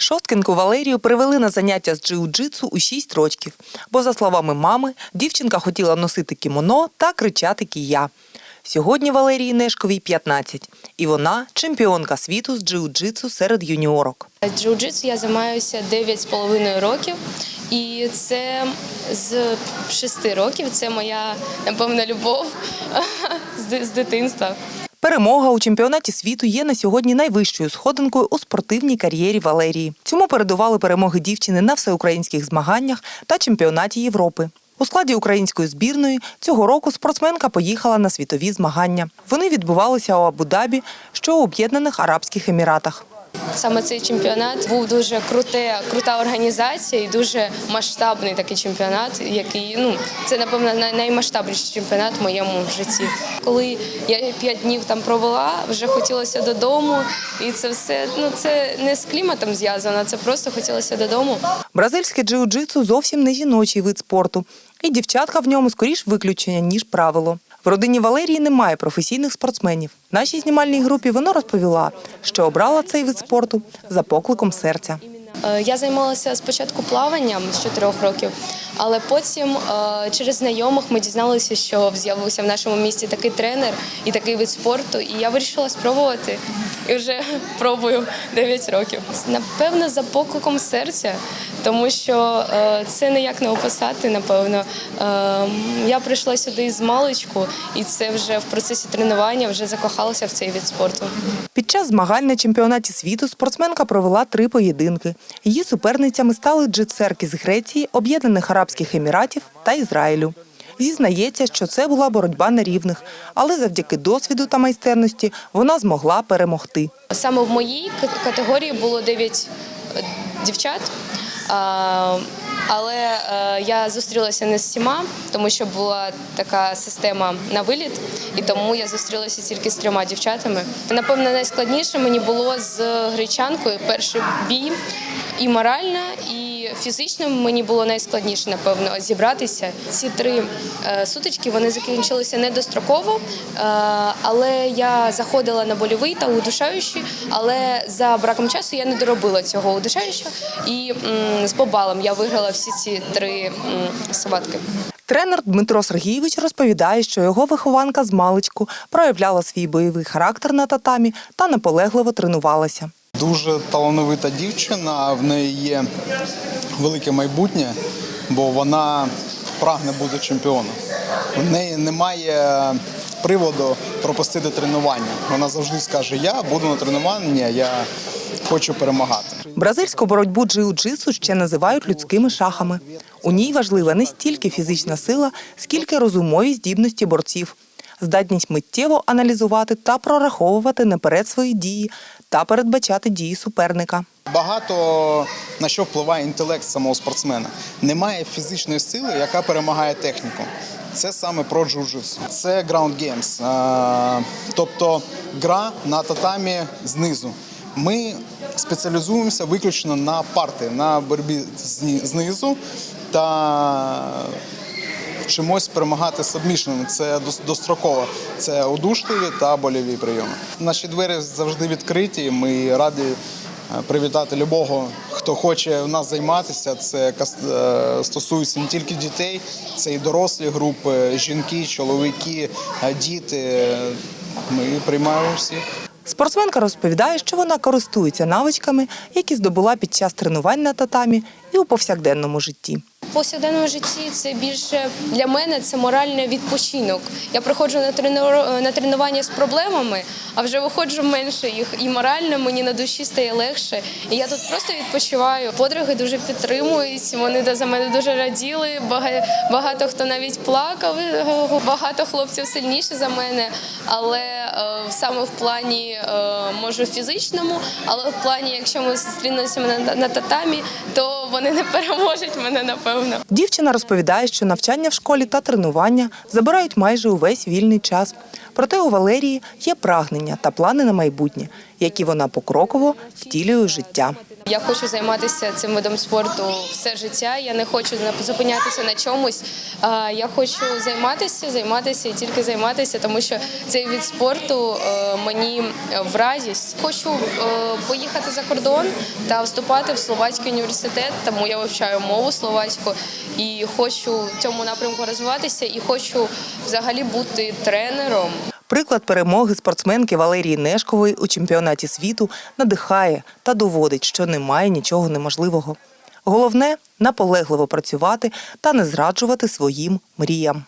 Шосткинку Валерію привели на заняття з джиу-джитсу у 6 років, бо, за словами мами, дівчинка хотіла носити кімоно та кричати кія. Сьогодні Валерії Нешковій 15, і вона чемпіонка світу з джиу-джитсу серед юніорок. Джиу-джитсу я займаюся 9,5 років, і це з 6 років. Це моя напевно любов з дитинства. Перемога у чемпіонаті світу є на сьогодні найвищою сходинкою у спортивній кар'єрі Валерії. Цьому передували перемоги дівчини на всеукраїнських змаганнях та чемпіонаті Європи. У складі української збірної цього року спортсменка поїхала на світові змагання. Вони відбувалися у Абу-Дабі, що у Об'єднаних Арабських Еміратах. Саме цей чемпіонат був дуже круте, крута організація і дуже масштабний такий чемпіонат, який ну це напевно най- наймасштабніший чемпіонат в моєму житті. Коли я п'ять днів там провела, вже хотілося додому, і це все ну це не з кліматом зв'язано, це просто хотілося додому. Бразильське джиу-джитсу зовсім не жіночий вид спорту, і дівчатка в ньому скоріш виключення, ніж правило. Родині Валерії немає професійних спортсменів. Нашій знімальній групі вона розповіла, що обрала цей вид спорту за покликом серця. Е, Я займалася спочатку плаванням з 4 років, але потім е, через знайомих ми дізналися, що з'явився в нашому місті такий тренер і такий вид спорту. І я вирішила спробувати. І вже пробую 9 років. Напевно, за покликом серця, тому що е, це ніяк не описати. Напевно, Е, я прийшла сюди з маличку, і це вже в процесі тренування вже закохалася в цей вид спорту. Під час змагань на чемпіонаті світу спортсменка провела три поєдинки. Її суперницями стали джитсерки з Греції, Об'єднаних Арабських Еміратів та Ізраїлю. Зізнається, що це була боротьба на рівних, але завдяки досвіду та майстерності вона змогла перемогти. Саме в моїй категорії було 9 е, дівчат. Але е, я зустрілася не з всіма, тому що була така система на виліт, і тому я зустрілася тільки з трьома дівчатами. Напевно, найскладніше мені було з гречанкою перший бій і морально, і фізично мені було найскладніше, напевно, зібратися. Ці три е, сутички вони закінчилися недостроково, е, але я заходила на больовий та удушаючий, але за браком часу я не доробила цього удушаючого. І з побалом я виграла всі ці три схватки. Тренер Дмитро Сергійович розповідає, що його вихованка з маличку проявляла свій бойовий характер на татамі та наполегливо тренувалася. Дуже талановита дівчина, в неї є велике майбутнє, бо вона прагне бути чемпіоном. В неї немає приводу пропустити тренування. Вона завжди скаже: Я буду на тренуванні, я хочу перемагати. Бразильську боротьбу джиу-джитсу ще називають людськими шахами. У ній важлива не стільки фізична сила, скільки розумові здібності борців, здатність миттєво аналізувати та прораховувати наперед свої дії та передбачати дії суперника. Багато на що впливає інтелект самого спортсмена. Немає фізичної сили, яка перемагає техніку. Це саме про джиу-джитсу. Це ground games, тобто гра на татамі знизу. Ми спеціалізуємося виключно на парти, на боротьбі знизу та вчимось перемагати сабмішенами. Це достроково. Це удушливі та больові прийоми. Наші двері завжди відкриті. Ми раді е, привітати любого, хто хоче в нас займатися. Це е, стосується не тільки дітей, це і дорослі групи, жінки, чоловіки, е, діти. Ми приймаємо всіх. Спортсменка розповідає, що вона користується навичками, які здобула під час тренувань на татамі і у повсякденному житті. Повсякденному житті це більше для мене це моральний відпочинок. Я приходжу на тренур- на тренування з проблемами, а вже виходжу менше їх. І морально мені на душі стає легше. І я тут просто відпочиваю. Подруги дуже підтримують. Вони за мене дуже раділи. Бага- Багато хто навіть плакав. Багато хлопців сильніше за мене. Але е, саме в плані е, може фізичному, але в плані, якщо ми зустрінемося на татамі, то вони не переможуть мене напевно. Дівчина розповідає, що навчання в школі та тренування забирають майже увесь вільний час. Проте у Валерії є прагнення та плани на майбутнє, які вона покроково втілює у життя. Я хочу займатися цим видом спорту все життя. Я не хочу зупинятися на чомусь. Я хочу займатися, займатися і тільки займатися, тому що цей від спорту е, мені в радість. Хочу е, поїхати за кордон та вступати в словацький університет, тому я вивчаю мову словацьку і хочу в цьому напрямку розвиватися і хочу взагалі бути тренером. Приклад перемоги спортсменки Валерії Нешкової у чемпіонаті світу надихає та доводить, що немає нічого неможливого. Головне наполегливо працювати та не зраджувати своїм мріям.